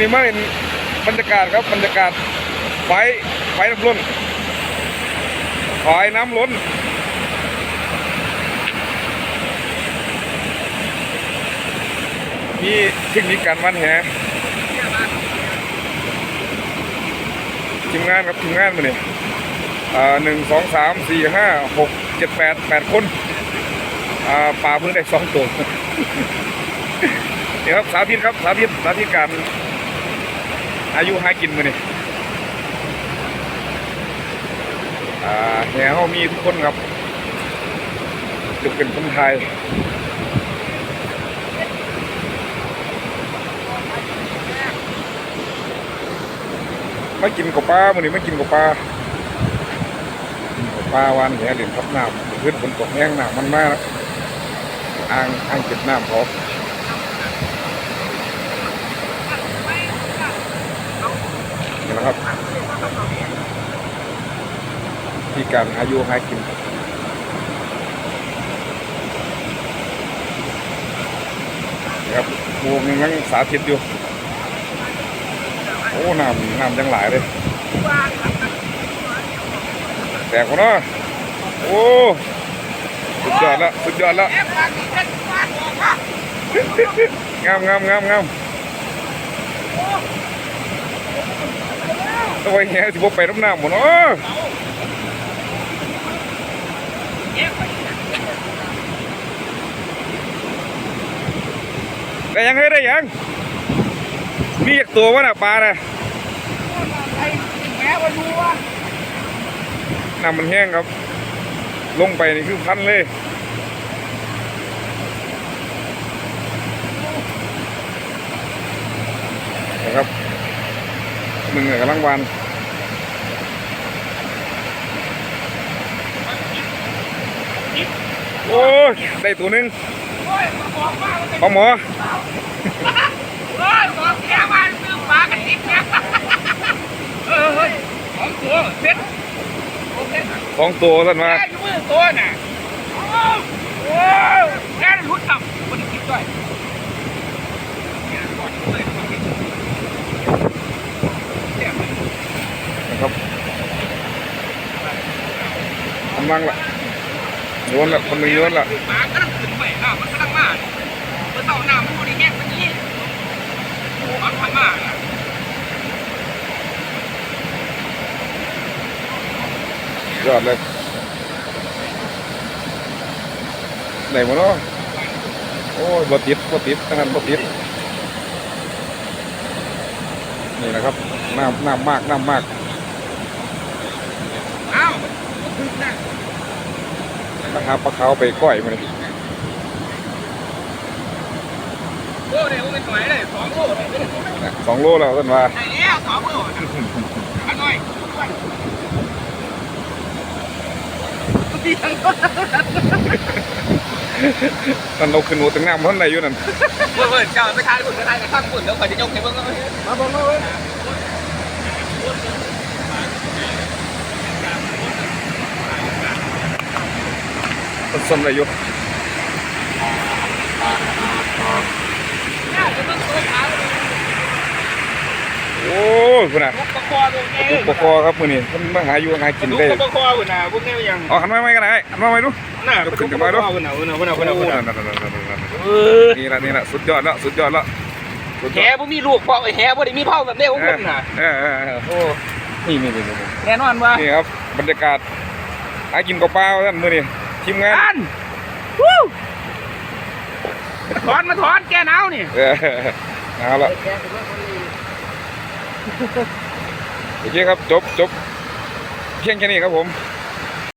นี้มาเห็นบรรยากาศครับบรรยากาศไฟไฟน้ำล้นไฟน้ำล้นมีเทคนิคการวันแหทีมงานครับทีมงานมาเนี่ยอ่าหนึ่งสองสามสี่ห้าหกเจ็ดแปดแปดคนอ่าป่าเพิ่งได้สองตัวเดี๋ยวครับสาธิตครับสาธิตสาธิตการ อายุหากินมาเนี่แห่เขามีทุกคนครับจะเป็นคนไทยไม่กินกับปลามือนี้ไม่กินกับปลากับปลาวานแหเหรียญทับน้ำขึ้นฝนตกแห้งน้ำมันมากอ่างอ่างเก็บน้ำเข นะครับ ที่การอายุหากินนะครับหมูมันยังสาธิตอยู่ โอ้น้ำน้ำยังหลายเลยแตกคนเนะโอ้สุดยอดละสุดยอดละงามงามงามงาม ตัวเหี้ยสิบไปน้ำน้ำหมดเนาะได้ยังเฮ้ยได้ยังมีอีกตัววะน่ะปลาน่ะน้ำมันแห้งครับ ลงไปนี่คือพันเลยนะครับ มึงอะกำลังวานโอ้ยได้ตัวหนึงปลาหมอเฮ้ยบอกแกมาซื้อปลากระติบเนี่ยเออเฮ้ยของตัวเซ็ตโอเค สองตัวท่านมา แกอยู่มือตัวน่ะโอ้โหแกรุดต่ำคนคิดด้วย นะ ครับกำลังละโยนละคนหนึ่งโยนละปลากำลังขึ้นไปน้ำมันกำลังมาเมื่อเต่าน้ำมันบริแยกมันนี้โอ้มันทำมายอดเลยไหนมดเนาะโอ้ยบติดบติดทั้งนั้นบติดนี่นะครับน้ำน้ำมากน้ำมาก เอ้าขึ้ นนะนะหาปลาขาวไปก้อยมาเลยโอ้เดี๋ยวมันถอยเลยสองโลเลยนะสองโลแล้วท่านว่าไอ้เนี่ยสองโลอันน้อยดีทั้งคนท่านเราขึ้นหัวถึงน้ำท่านใดอยู่นั่นเพื่อนเจ้าไปทานฝุ่นไปทานกับข้างฝุ่นแล้วคอยจะยกให้เบิ่งเอามาเบิ่งเอาเว้ย ท่าน สมได้อยู่น่าจะเบิ่งตัวขาวโอ้ยคุณน่ะลูกตะคอตัวนี้อุปกรณ์ครับมือนี่มันมาหาอยู่หากินลูกได้ตะคอพุ่นน่ะพวกนี้ยังเอาหันมาไม่กันไหนหันมาไม่ดูน่ายกขึ้นกันมาดูพุ่นน่ะพุ่นน่ะพุ่นน่ะพุ่นน่ะโอ้พุ่นนั่น่ะนนั่นนั่นนั่นนั่นเออนี่ละนี่ละสุดยอดละสุดยอดละสุดแหยอดบ่มีลูกเพราะไอ้แหบ่ได้มีเผาแบบนี้ของผมน่ะเออเออเออโอ้นี่นี่นี่นี่นี่แน่นอนว่านี่ครับบรรยากาศหากินกับปลาท่านมือนี่ ทีมงาน อันวู้ถอนมาถอนแกหนาวนี่เออเอาละโอเคครับจบจบเพียงแค่นี้ครับผม